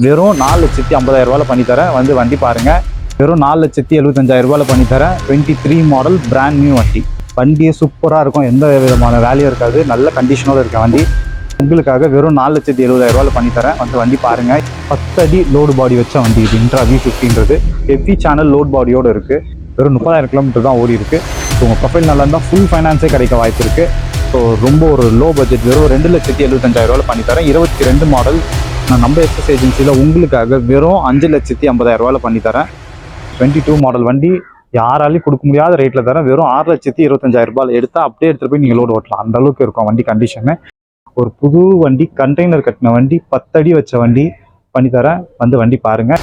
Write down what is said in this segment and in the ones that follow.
வெறும் நாலு லட்சத்தி ஐம்பதாயிரம் ரூபாயில் பண்ணித்தரேன். வந்து வண்டி பாருங்கள் வெறும் நாலு லட்சத்தி எழுபத்தஞ்சாயிரம் ரூபாயில் பண்ணித்தரேன். Twenty three model brand new வண்டி. வண்டியே சூப்பராக இருக்கும். எந்த விதமான வேலையும் இருக்காது. நல்ல கண்டிஷனோடு இருக்க வண்டி. உங்களுக்காக வெறும் நாலு லட்சத்தி எழுபதாயிரம் ரூபாயில் பண்ணித்தரேன். வந்து வண்டி பாருங்கள் பத்தடி லோடு பாடி வச்ச வண்டி இது. இன்ட்ரா வி ஃபிஃப்டின்றது ஹெவி சேனல் லோட் பாடியோடு இருக்குது வெறும் முப்பதாயிரம் கிலோமீட்டர் தான் ஓடி இருக்குது ஸோ உங்கள் ப்ரொஃபைல் நல்லா இருந்தால் ஃபுல் ஃபைனான்ஸே கிடைக்க வாய்ப்பு இருக்குது ஸோ ரொம்ப ஒரு லோ பட்ஜெட் வெறும் ரெண்டு லட்சத்தி எழுபத்தஞ்சாயிரம் ரூபாயில் பண்ணித்தரேன். இருபத்தி ரெண்டு மாடல் நான் நம்ம எக்ஸஸ் ஏஜென்சியில் உங்களுக்காக வெறும் அஞ்சு லட்சத்தி ஐம்பதாயிரம் ரூபாயில் பண்ணித்தரேன் டுவெண்ட்டி டூ மாடல் வண்டி யாராலையும் கொடுக்க முடியாத ரேட்டில் தரேன். வெறும் ஆறு லட்சத்தி இருபத்தஞ்சாயிரம் ரூபாயில் எடுத்தால் அப்படியே எடுத்துகிட்டு போய் நீங்கள் லோடு ஓட்டலாம். அந்த அளவுக்கு இருக்கும் வண்டி கண்டிஷனு ஒரு புது வண்டி கண்டெய்னர் கட்டின வண்டி பத்தடி வச்ச வண்டி பண்ணித்தரேன் வந்து வண்டி பாருங்கள்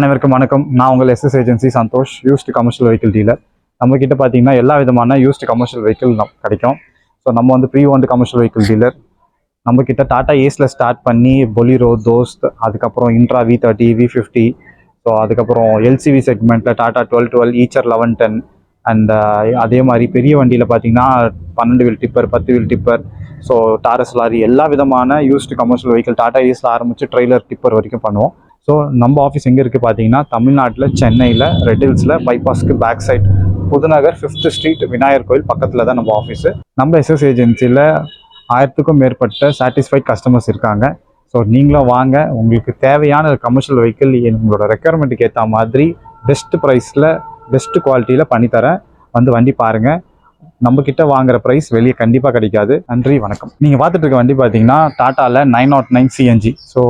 அனைவருக்கும் வணக்கம். நான் உங்கள் SS agency Santhosh used commercial vehicle dealer நம்மக்கிட்ட பார்த்தீங்கன்னா எல்லா விதமான யூஸ்டு கமர்ஷியல் வெஹிக்கிள் கிடைக்கும். ஸோ நம்ம வந்து pre owned commercial vehicle dealer நம்ம கிட்ட டாட்டா ஏஸில் ஸ்டார்ட் பண்ணி பொலிரோ தோஸ்த் அதுக்கப்புறம் Intra V thirty V fifty so அதுக்கப்புறம் எல்சிவி செக்மெண்ட்டில் Tata twelve twelve Eicher eleven ten and அதே மாதிரி பெரிய வண்டியில் பார்த்தீங்கன்னா பன்னெண்டு வீல் டிப்பர் பத்து wheel tipper so Taurus lorry எல்லா விதமான யூஸ்டு கமர்ஷியல் வெஹிக்கிள் டாடா ஏஸில் ஆரம்பித்து ட்ரெய்லர் டிப்பர் வரைக்கும் பண்ணுவோம். ஸோ நம்ம ஆஃபீஸ் எங்கே இருக்குது பார்த்தீங்கன்னா தமிழ்நாட்டில் சென்னையில் ரெட் ஹில்ஸில் பைபாஸ்க்கு back side Puthunagar fifth street Vinayagar கோயில் பக்கத்தில் தான் நம்ம ஆஃபீஸு நம்ம எஸ்எஸ் ஏஜென்சியில் ஆயிரத்துக்கும் மேற்பட்ட சாட்டிஸ்ஃபைட் கஸ்டமர்ஸ் இருக்காங்க. ஸோ நீங்களும் வாங்க. உங்களுக்கு தேவையான கமர்ஷியல் வெஹிக்கிள் உங்களோட ரெக்குயர்மெண்ட்டுக்கு ஏற்ற மாதிரி பெஸ்ட் ப்ரைஸில் பெஸ்ட் குவாலிட்டியில் பண்ணித்தரேன் வந்து வண்டி பாருங்கள் நம்மக்கிட்ட கிட்ட வாங்குற ப்ரைஸ் வெளியே கண்டிப்பாக கிடைக்காது. நன்றி வணக்கம். நீங்கள் பார்த்துட்டு இருக்க வண்டி பார்த்தீங்கன்னா டாட்டாவில் nine not nine CNG so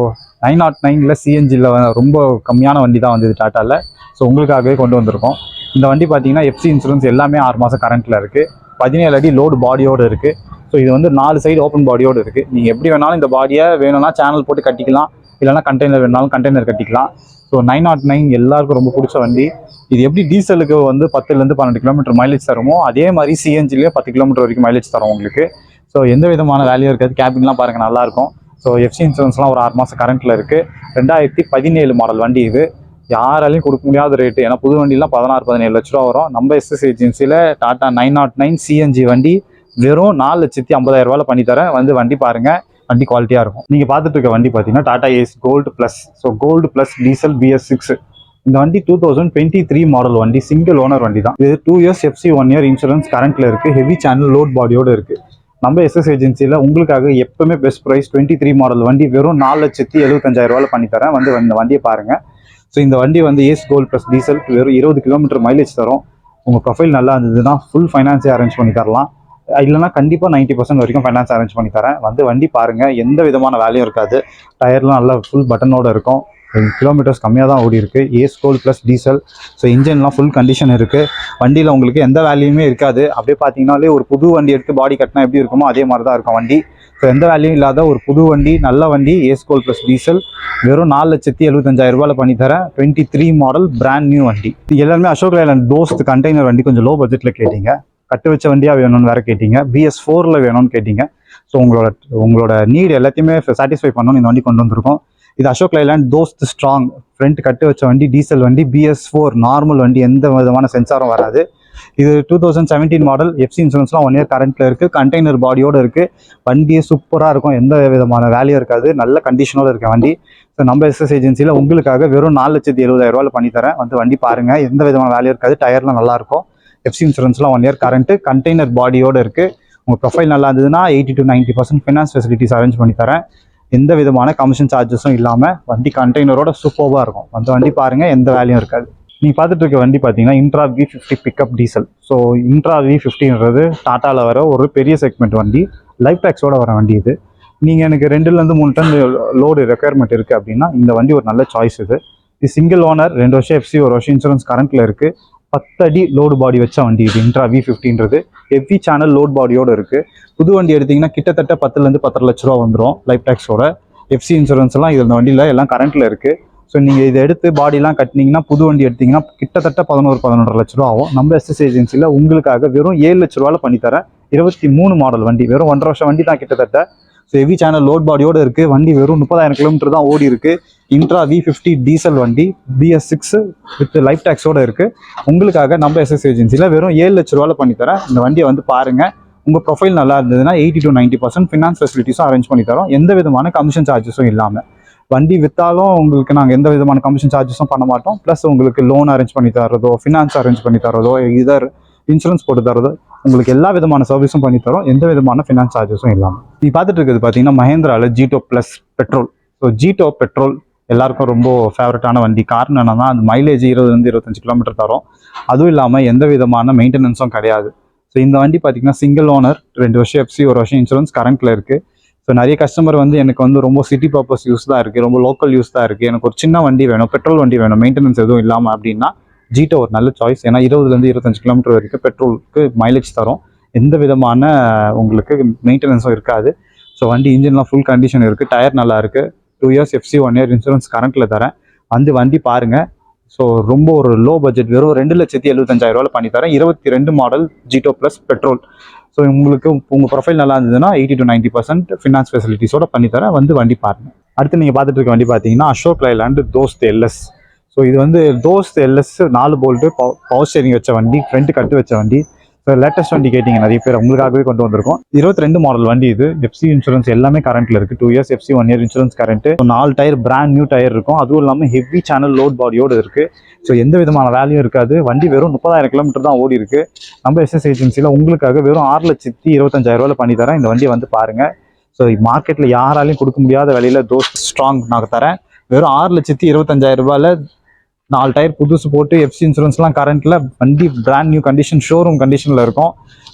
nine not நைனில் சிஎன்ஜியில் ரொம்ப கம்மியான வண்டி தான் வந்தது டாட்டாவில் ஸோ உங்களுக்காகவே கொண்டு வந்திருக்கோம். இந்த வண்டி பார்த்தீங்கன்னா எஃப்சி இன்சூரன்ஸ் எல்லாமே ஆறு மாதம் கரண்ட்டில் இருக்குது பதினேழு அடி லோடு பாடியோடு இருக்குது ஸோ இது வந்து நாலு சைடு ஓப்பன் பாடியோடு இருக்குது நீங்கள் எப்படி வேணாலும் இந்த பாடியை வேணும்னா சேனல் போட்டு கட்டிக்கலாம். இல்லைனா கண்டெய்னர் வேணாலும் கண்டெய்னர் கட்டிக்கலாம். ஸோ நைன் நாட் நைன் எல்லாருக்கும் ரொம்ப பிடிச்ச வண்டி. இது எப்படி டீசலுக்கு வந்து பத்துலேருந்து பன்னெண்டு கிலோமீட்டர் மைலேஜ் தருமோ அதே மாதிரி சிஎன்ஜிலேயே பத்து கிலோமீட்டர் வரைக்கும் மைலேஜ் தரும் உங்களுக்கு. ஸோ எந்த விதமான வேலையும் இருக்காது. கேபின்லாம் பாருங்கள் நல்லாயிருக்கும் ஸோ எஃப்சி இன்சூரன்ஸ்லாம் ஒரு ஆறு மாதம் கரண்ட்டில் இருக்குது ரெண்டாயிரத்தி பதினேழு மாடல் வண்டி இது. யாராலையும் கொடுக்க முடியாத ரேட்டு ஏன்னா புது வண்டிலாம் பதினாறு பதினேழு லட்ச ரூபா வரும். நம்ம எஸ்எஸ் ஏஜென்சியில் Tata nine not nine CNG வண்டி வெறும் நாலு லட்சத்தி ஐம்பதாயிரம் ரூபாயில் பண்ணித்தரேன் வந்து வண்டி பாருங்கள் வண்டி குவாலிட்டியாக இருக்கும். நீங்கள் பார்த்துட்டு இருக்க வண்டி பார்த்தீங்கன்னா Tata Ace gold plus so gold plus diesel BS six இந்த வண்டி two thousand twenty three model வண்டி சிங்கிள் ஓனர் வண்டி தான். இது two years FC one year insurance கரண்ட்டில் இருக்குது ஹெவி சேனல் லோட் பாடியோடு இருக்குது நம்ம எஸ்எஸ் ஏஜென்சியில் உங்களுக்காக எப்பவுமே best price twenty three model வண்டி வெறும் நாலு லட்சத்தி எழுபத்தஞ்சாயிரம் ரூபாயில் பண்ணித்தரேன் வந்து இந்த வண்டியை பாருங்கள் ஸோ இந்த வண்டி வந்து ஏஸ் கோல்ட் ப்ளஸ் டீசல் வெறும் இருபது கிலோமீட்டர் மைலேஜ் தரும். உங்கள் ப்ரொஃபைல் நல்லா இருந்ததுன்னா ஃபுல் ஃபைனான்ஸே அரேஞ்ச் பண்ணி தரலாம். இல்லைனா கண்டிப்பாக நைன்ட்டி பர்சன்ட் வரைக்கும் ஃபைனான்ஸ் அரேஞ்ச் பண்ணி தரேன். வந்து வண்டி பாருங்கள் எந்த விதமான வேலையும் இருக்காது. டயர்லாம் நல்லா ஃபுல் பட்டனோடு இருக்கும். கிலோமீட்டர்ஸ் கம்மியாக தான் ஓடி இருக்குது Ace gold plus diesel so இன்ஜின்லாம் full condition இருக்குது வண்டியில் உங்களுக்கு எந்த வேல்யூமே இருக்காது. அப்படியே பார்த்தீங்கனாலே ஒரு புது வண்டி எடுத்து பாடி கட்டினா எப்படி இருக்குமோ அதே மாதிரி தான் இருக்கும் வண்டி. ஸோ எந்த வேல்யூ இல்லாத ஒரு புது வண்டி நல்ல வண்டி ஏஸ் கோல் ப்ளஸ் டீசல் வெறும் நாலு லட்சத்தி எழுபத்தஞ்சாயிரம் ரூபாயில் பண்ணித்தரேன் twenty three model brand new வண்டி. இது எல்லாருமே அசோக் லேலண்ட் தோஸ்த் கண்டெய்னர் வண்டி கொஞ்சம் லோ பட்ஜெட்டில் கேட்டீங்க. கட்டு வச்ச வண்டியாக வேணும்னு வேற கேட்டீங்க. பிஎஸ் ஃபோரில் வேணும்னு கேட்டீங்க. ஸோ உங்களோட உங்களோட நீட் எல்லாத்தையுமே சாட்டிஸ்ஃபை பண்ணணும்னு இந்த வண்டி கொண்டு வந்திருக்கோம். இது Ashok Leyland Dost strong front கட்டு வச்ச வண்டி டீசல் வண்டி பிஎஸ் ஃபோர் நார்மல் வண்டி எந்த விதமான சென்சாரும் வராது. இது two thousand seventeen model FC இன்சூரன்ஸ்லாம் one year கரண்ட்டில் இருக்குது கண்டெய்னர் பாடியோடு இருக்குது வண்டியே சூப்பராக இருக்கும். எந்த விதமான வேலையும் இருக்காது. நல்ல கண்டிஷனோட இருக்க வண்டி. ஸோ நம்ம எஸ்எஸ் ஏஜென்சியில் உங்களுக்காக வெறும் நாலு லட்சத்தி எழுபதாயிரம் ரூபாயில் பண்ணி தரேன் வந்து வண்டி பாருங்கள் எந்த விதமான வேலையும் இருக்காது. டயர்லாம் நல்லாயிருக்கும் எஃப்சி இன்சூரன்ஸ்லாம் ஒன் இயர் கரண்ட்டு கண்டெய்னர் பாடியோடு இருக்குது உங்கள் ப்ரொஃபைல் நல்லா இருந்ததுன்னா eighty to ninety percent finance facilities arrange பண்ணி தரேன். எந்த விதமான கமிஷன் சார்ஜஸும் இல்லாமல் வண்டி கண்டெய்னரோட சூப்பராக இருக்கும். அந்த வண்டி பாருங்கள் எந்த வேலையும் இருக்காது. நீங்கள் பார்த்துட்டு இருக்க வண்டி பார்த்தீங்கன்னா Intra V fifty pickup diesel so Intra V ஃபிஃப்டின்றது டாட்டாவில் வர ஒரு பெரிய செக்மெண்ட் வண்டி. லைஃப் டேக்ஸோட வர வண்டி இது. நீங்கள் எனக்கு ரெண்டுலேருந்து மூணு டன் லோடு ரெக்குயர்மெண்ட் இருக்குது அப்படின்னா இந்த வண்டி ஒரு நல்ல சாய்ஸ் இது. இது சிங்கிள் ஓனர் ரெண்டு வருஷம் எஃப்சி ஒரு வருஷம் இன்சூரன்ஸ் கரண்ட்டில் இருக்குது பத்தடி லோடு பாடி வச்ச வண்டி இது. இன்ட்ரா வி ஃபிஃப்டின்றது எவ்வி சேனல் லோட் பாடியோடு இருக்குது புது வண்டி எடுத்தீங்கன்னா கிட்டத்தட்ட பத்துலேருந்து பத்தரை லட்ச ரூபா வந்துடும் லைஃப் டேக்ஸோட எஃப்சி இன்சூரன்ஸ் எல்லாம் இது இந்த வண்டியில் எல்லாம் கரண்ட்டில் இருக்குது ஸோ நீங்கள் இதை எடுத்து பாடிலாம் கட்டினீங்கன்னா புது வண்டி எடுத்தீங்கன்னா கிட்டத்தட்ட பதினோரு பதினொன்றரை லட்ச ரூபா ஆகும். நம்ம எஸ்எஸ் ஏஜென்சியில் உங்களுக்காக வெறும் ஏழு லட்ச ரூபாவில் பண்ணித்தரேன் இருபத்தி மூணு மாடல் வண்டி. வெறும் ஒன்றரை வருஷம் வண்டி தான் கிட்டத்தட்ட. ஸோ ஹெவி சேனல் லோட் பாடியோடு இருக்குது வண்டி வெறும் முப்பதாயிரம் கிலோமீட்டர் தான் ஓடி இருக்கு. இன்ட்ரா வி ஃபிஃப்டி டீசல் வண்டி பிஎஸ் சிக்ஸ் வித் லைஃப் டேக்ஸோடு இருக்குது உங்களுக்காக நம்ம எஸ்எஸ் ஏஜென்சியில் வெறும் ஏழு லட்ச ரூபாவில் பண்ணித்தரேன் இந்த வண்டியை வந்து பாருங்கள் உங்கள் ப்ரொஃபைல் நல்லா இருந்ததுன்னா eighty to ninety percent finance ஃபெசிலிட்டிஸும் arrange பண்ணி தரோம். எந்த விதமான கமிஷன் சார்ஜஸும் இல்லாமல் வண்டி விற்றாலும் உங்களுக்கு நாங்கள் எந்த விதமான கமிஷன் சார்ஜஸும் பண்ண மாட்டோம். ப்ளஸ் உங்களுக்கு லோன் அரேஞ்ச் பண்ணி தரதோ ஃபினான்ஸ் அரேஞ்ச் பண்ணி தரதோ இதர் இன்சூரன்ஸ் போட்டு தரதோ உங்களுக்கு எல்லா விதமான சர்வீஸும் பண்ணி தரோம். எந்த விதமான ஃபினான்ஸ் சார்ஜஸும் இல்லாமல் நீ பார்த்துட்டு இருக்கிறது பார்த்தீங்கன்னா மஹேந்திராவில் Jeeto plus petrol so Jeeto petrol எல்லாருக்கும் ரொம்ப ஃபேவரட்டான வண்டி. காரணம் என்னன்னா அது மைலேஜ் இருபதுலேருந்து இருபத்தஞ்சு கிலோமீட்டர் தரும். அதுவும் இல்லாமல் எந்த விதமான மெயின்டெனன்ஸும் கிடையாது. ஸோ இந்த வண்டி பார்த்தீங்கன்னா சிங்கிள் ஓனர் ரெண்டு வருஷம் எஃப்சி ஒரு வருஷம் இன்சூரன்ஸ் கரண்ட்டில் இருக்குது ஸோ நிறைய கஸ்டமர் வந்து எனக்கு வந்து ரொம்ப சிட்டி பர்பஸ் யூஸ் தான் இருக்குது ரொம்ப லோக்கல் யூஸ் தான் இருக்குது எனக்கு ஒரு சின்ன வண்டி வேணும் பெட்ரோல் வண்டி வேணும் மெயின்டெனன்ஸ் எதுவும் இல்லாமல் அப்படின்னா ஜீட்டோ ஒரு நல்ல சாய்ஸ் ஏன்னா இருபதுலேருந்து இருபத்தஞ்சு கிலோமீட்டர் வரைக்கும் பெட்ரோலுக்கு மைலேஜ் தரும். எந்த விதமான உங்களுக்கு மெயின்டெனன்ஸும் இருக்காது. ஸோ வண்டி இன்ஜின்லாம் ஃபுல் கண்டிஷன் இருக்குது டயர் நல்லா இருக்குது two years FC one year insurance கரண்ட்டில் தரேன். வந்து வண்டி பாருங்கள் ஸோ ரொம்ப ஒரு லோ பட்ஜெட் வெறும் ரெண்டு லட்சத்தி எழுபத்தஞ்சாயிரம் பண்ணி தரேன். இருபத்தி ரெண்டு model Jeeto plus petrol so உங்களுக்கு உங்கள் ப்ரொஃபைல் நல்லா இருந்ததுன்னா eighty to ninety percent finance ஃபெசிலிட்டிஸோட பண்ணி தரேன். வந்து வண்டி பாருங்கள் அடுத்து நீங்கள் பார்த்துட்டு இருக்க வண்டி பார்த்தீங்கன்னா Ashok Leyland Dost LS so இது வந்து டோஸ் எல்எஸ் நாலு போல்ட்டு பவர் ஸ்டேரிங் வச்ச வண்டி ஃப்ரண்ட் கட்டு வச்ச வண்டி. ஸோ லேட்டஸ்ட் வண்டி கேட்டிங்க நிறைய பேர் உங்களுக்காகவே கொண்டு வந்திருக்கோம். இருபத்தி ரெண்டு மாடல் வண்டி இது. எஃப்சி இன்சூரன்ஸ் எல்லாமே கரண்ட்ல இருக்கு. Two years FC one year insurance current நாலு டயர் பிராண்ட் நியூ டயர் இருக்கும். அதுவும் இல்லாமல் ஹெவி சேனல் லோட் பாடியோடு இருக்கு. ஸோ எந்த விதமான வேல்யூ இருக்காது. வண்டி வெறும் முப்பதாயிரம் கிலோமீட்டர் தான் ஓடி இருக்கு. நம்ம எஸ்எஸ் ஏஜென்சியில் உங்களுக்காக வெறும் ஆறு லட்சத்தி இருபத்தஞ்சாயிரம் ரூபாயில் பண்ணி தரேன். இந்த வண்டியை வந்து பாருங்க. ஸோ மார்க்கெட்டில் யாராலையும் கொடுக்க முடியாத விலையில் தோஸ் ஸ்ட்ராங் நான் தரேன். வெறும் ஆறு லட்சத்தி இருபத்தஞ்சாயிரம் ரூபாயில் நாலு டயர் புதுசு போட்டு எஃப்சி இன்சூரன்ஸ்லாம் கரண்ட்டில் வண்டி பிராண்ட் நியூ கண்டிஷன் ஷோரூம் கண்டிஷனில் இருக்கும்.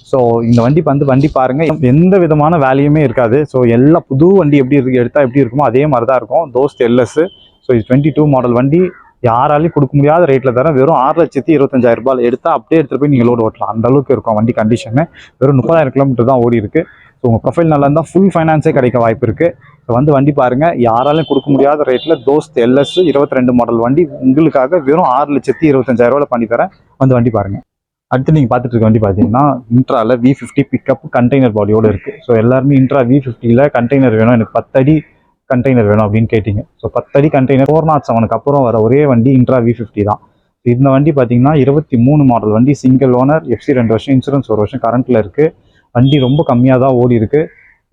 ஸோ இந்த வண்டி வந்து வண்டி பாருங்கள் எந்த விதமான வேல்யூமே இருக்காது. ஸோ எல்லா புது வண்டி எப்படி இருக்கு எடுத்தால் எப்படி இருக்குமோ அதே மாதிரி தான் இருக்கும் தோஸ்த் எல்எஸ்ஸு ஸோ இது டுவெண்ட்டி டூ மாடல் வண்டி. யாராலையும் கொடுக்க முடியாத ரேட்டில் தரேன். வெறும் ஆறு லட்சத்தி இருபத்தஞ்சாயிரம் ரூபாய் எடுத்தால் அப்படியே எடுத்துகிட்டு போய் நீங்கள் லோடு ஓட்டலாம். அந்த அளவுக்கு இருக்கும் வண்டி கண்டிஷனு வெறும் முப்பதாயிரம் கிலோமீட்டர் தான் ஓடி இருக்குது ஸோ உங்கள் ப்ரொஃபைல் நல்லா இருந்தால் ஃபுல் ஃபைனான்ஸே கிடைக்க வாய்ப்பு இருக்குது ஸோ வந்து வண்டி பாருங்கள் யாராலையும் கொடுக்க முடியாத ரேட்டில் தோஸ்த் எல்எஸ் இருபத்தி ரெண்டு மாடல் வண்டி உங்களுக்காக வெறும் ஆறு லட்சத்தி இருபத்தஞ்சாயிரம் பண்ணி தரேன். வந்து வண்டி பாருங்க. அடுத்து நீங்கள் பார்த்துட்டு இருக்க வண்டி பார்த்தீங்கன்னா இன்ட்ரால வி ஃபிஃப்டி பிக்கப் கண்டெய்னர் பாடியோட இருக்குது ஸோ எல்லாருமே இன்ட்ரா வி ஃபிஃப்டியில் கண்டெய்னர் வேணும். எனக்கு பத்தடி கண்டெய்னர் வேணும் அப்படின்னு கேட்டிங்க. ஸோ பத்தடி கண்டெய்னர் ஃபோர் நாட் செவனுக்கு அப்புறம் வர ஒரே வண்டி இன்ட்ரா வி ஃபிஃப்டி தான். இந்த வண்டி பார்த்தீங்கன்னா இருபத்தி மூணு மாடல் வண்டி சிங்கிள் ஓனர் எஃப்சி ரெண்டு வருஷம் இன்சூரன்ஸ் ஒரு வருஷம் கரண்ட்டில் இருக்குது வண்டி ரொம்ப கம்மியாக தான் ஓடி இருக்குது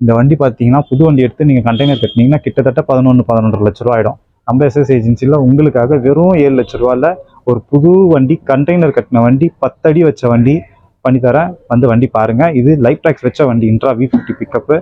இந்த வண்டி பார்த்தீங்கன்னா புது வண்டி எடுத்து நீங்கள் கண்டெய்னர் கட்டினீங்கன்னா கிட்டத்தட்ட பதினொன்று பதினொன்று லட்ச ரூபா ஆகிடும் நம்ம எஸ்எஸ் ஏஜென்சியில் உங்களுக்காக வெறும் ஏழு லட்ச ரூபாயில் ஒரு புது வண்டி கண்டெய்னர் கட்டின வண்டி பத்தடி வச்ச வண்டி பண்ணித்தரேன் வந்து வண்டி பாருங்கள் இது லைஃப் டேக்ஸ் வச்ச வண்டி Intra V fifty pickup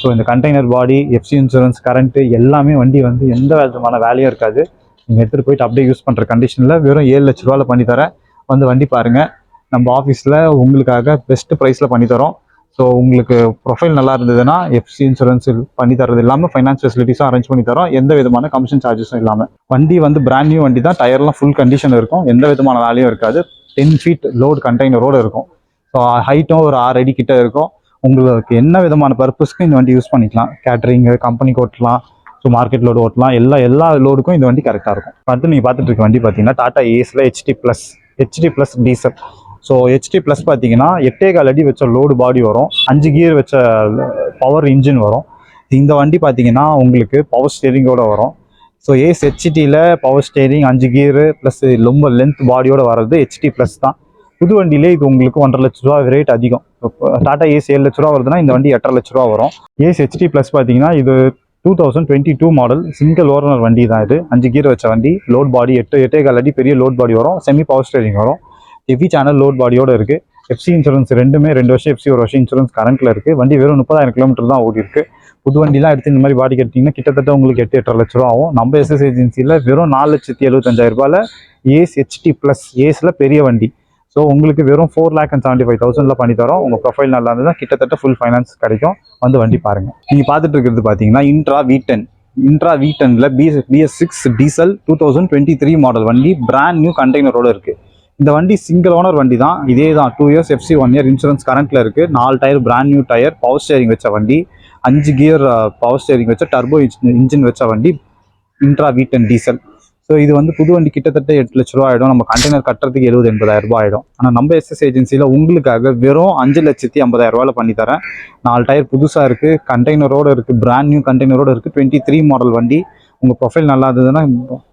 so இந்த container body FC insurance current எல்லாமே வண்டி வந்து எந்த விதமான வேலையும் இருக்காது. நீங்கள் எடுத்துகிட்டு போயிட்டு அப்படியே யூஸ் பண்ணுற கண்டிஷனில் வெறும் ஏழு லட்ச ரூபாவில் பண்ணி தரேன் வந்து வண்டி பாருங்கள் நம்ம ஆஃபீஸில் உங்களுக்காக பெஸ்ட் ப்ரைஸில் பண்ணித்தரோம். ஸோ உங்களுக்கு ப்ரொஃபைல் நல்லா இருந்ததுன்னா எஃப்சி இன்சூரன்ஸ் பண்ணி தரது இல்லாமல் ஃபைனான்ஸ் ஃபெசிலிட்டிஸும் அரேஞ்ச் பண்ணி தரோம் எந்த விதமான கமிஷன் சார்ஜஸும் இல்லாமல் வண்டி வந்து பிராண்ட் நியூ வண்டி தான். டயர்லாம் ஃபுல் கண்டிஷன் இருக்கும். எந்த விதமான வேலையும் இருக்காது. டென் ஃபீட் லோடு கண்டெய்னரோடு இருக்கும். ஸோ ஹைட்டும் ஒரு ஆறு அடி கிட்ட இருக்கும். உங்களுக்கு என்ன விதமான பர்பஸ்க்கும் இந்த வண்டி யூஸ் பண்ணிக்கலாம். கேட்ரிங்கு கம்பெனிக்கு ஓட்டலாம். ஸோ மார்க்கெட் லோடு ஓட்டலாம். எல்லா எல்லா லோடுக்கும் இந்த வண்டி கரெக்டாக இருக்கும். அடுத்து நீங்கள் பார்த்துட்டு இருக்க வண்டி பார்த்தீங்கன்னா Tata ஏஸில் HD plus HD plus diesel so HD plus பார்த்தீங்கன்னா எட்டே கால் அடி வச்ச லோடு பாடி வரும். அஞ்சு கியர் வச்ச பவர் இன்ஜின் வரும். இந்த வண்டி பார்த்தீங்கன்னா உங்களுக்கு பவர் ஸ்டேரிங்கோட வரும். ஸோ ஏஸ் ஹெச்டியில் பவர் ஸ்டேரிங் அஞ்சு கியரு ப்ளஸ் ரொம்ப லென்த் பாடியோடு வர்றது ஹெச்டி ப்ளஸ் தான். புது வண்டியிலே இது உங்களுக்கு ஒன்றரை லட்ச ரூபா ரேட் அதிகம். இப்போ டாடா ஏஸ் ஏழு லட்ச ரூபா வருதுன்னா இந்த வண்டி எட்டரை லட்ச ரூபா வரும். ஏஸ் ஹெச்டி ப்ளஸ் பார்த்தீங்கன்னா இது two thousand twenty two model single owner வண்டி தான் இது. அஞ்சு கீர் வச்ச வண்டி லோட் பாடி எட்டு எட்டே கால் அடி பெரிய லோட் பாடி வரும். செமி பவர் ஸ்டேரிங் வரும். ஹெவி சேனல் லோட் பாடியோட இருக்கு. எஃப்சி இன்சூரன்ஸ் ரெண்டுமே ரெண்டு வருஷம் எஃப்சி ஒரு வருஷம் இன்சூரன்ஸ் கரண்ட்டில் இருக்குது வண்டி வெறும் முப்பதாயிரம் கிலோமீட்டர் தான் ஓடி இருக்கு. புது வண்டிலாம் எடுத்து இந்த மாதிரி பாடி கட்டிங்கன்னா கிட்டத்தட்ட உங்களுக்கு எட்டு எட்டரை லட்ச ரூபா ஆகும். நம்ம எஸ்எஸ் ஏஜென்சியில் வெறும் நாலு லட்சத்தி எழுபத்தஞ்சாயிரம் ரூபாயில் ஏஸ் ஹெச்டி ப்ளஸ் ஏஸில் பெரிய வண்டி. ஸோ உங்களுக்கு வெறும் four lakh and seventy five தௌசண்ட்ல பண்ணி தரோம். உங்கள் ப்ரொஃபைல் நல்லா இருந்ததுன்னா கிட்டத்தட்ட ஃபுல் ஃபைனான்ஸ் கிடைக்கும். வந்து வண்டி பாருங்கள் நீங்கள் பார்த்துட்டு இருக்கிறது பார்த்தீங்கன்னா Intra V ten Intra வீட்டனில் BS BS six diesel two thousand twenty three model வண்டி பிராண்ட் நியூ கண்டெய்னரோடு இருக்குது இந்த வண்டி சிங்கிள் ஓனர் வண்டி தான் இதே தான் two years FC one year insurance கரண்ட்ல இருக்கு. நாலு tyre brand new tyre power steering வச்ச வண்டி. அஞ்சு கியர் பவர் ஸ்டேரிங் வச்ச டர்போ இன்ஜின் வச்ச வண்டி. இன்ட்ரா வீட் அண்ட் டீசல் ஸோ இது வந்து புது வண்டி கிட்டத்தட்ட எட்டு லட்ச ரூபா ஆகிடும் நம்ம கண்டெய்னர் கட்டுறதுக்கு எழுபது எண்பதாயிரம் ரூபாய் ஆயிடும். ஆனால் நம்ம எஸ்எஸ் ஏஜென்சியில் உங்களுக்காக வெறும் அஞ்சு லட்சத்தி ஐம்பதாயிரம் ரூபாயில பண்ணி தரேன். நாலு டயர் புதுசாக இருக்குது கண்டெய்னரோடு இருக்குது பிராண்ட் நியூ கண்டெய்னரோடு இருக்குது டுவெண்ட்டி த்ரீ மாடல் வண்டி. உங்கள் ப்ரொஃபைல் நல்லா இருந்ததுன்னா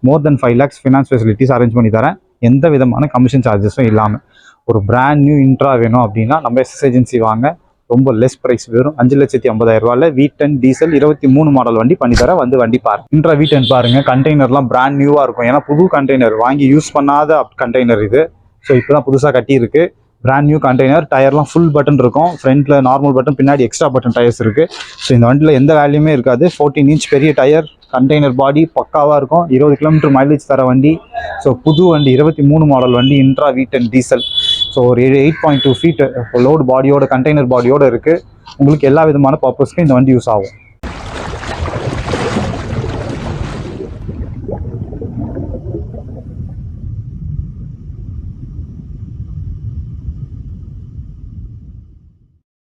more than five lakhs finance facilities arrange பண்ணி தரேன். எந்த விதமான கமிஷன் சார்ஜஸும் இல்லாமல் ஒரு பிராண்ட் நியூ இன்ட்ரா வேணும் அப்படின்னா நம்ம எஸ்எஸ் ஏஜென்சி வாங்க. ரொம்ப லெஸ் ப்ரைஸ் வெறும் அஞ்சு லட்சத்தி ஐம்பதாயிரம் ரூபாயில் வீட்டன் டீசல் இருபத்தி மூணு மாடல் வண்டி பண்ணி தர வந்து வண்டி பாருங்க இன்ட்ரா வீட்டன் பாருங்க. கண்டெய்னர்லாம் பிராண்ட் நியூவாக இருக்கும். ஏன்னா புது கண்டெய்னர் வாங்கி யூஸ் பண்ணாத கண்டெய்னர் இது. ஸோ இப்போ தான் புதுசாக கட்டியிருக்கு. பிராண்ட் நியூ கண்டெய்னர் டயர்லாம் ஃபுல் பட்டன் இருக்கும். ஃப்ரண்ட்டில் நார்மல் பட்டன் பின்னாடி எக்ஸ்ட்ரா பட்டன் டயர்ஸ் இருக்குது ஸோ இந்த வண்டியில் எந்த வேல்யூமே இருக்காது. ஃபோர்டீன் இன்ச் பெரிய டயர் கண்டெய்னர் பாடி பக்காவாக இருக்கும். இருபது கிலோமீட்டர் மைலேஜ் தர வண்டி. ஸோ புது வண்டி இருபத்தி மூணு மாடல் வண்டி இன்ட்ரா வீட் அண்ட் டீசல் ஸோ ஒரு eight point two feet load பாடியோட கண்டெய்னர் பாடியோடு இருக்குது உங்களுக்கு எல்லா விதமான பர்பஸ்க்கும் இந்த வண்டி யூஸ் ஆகும்.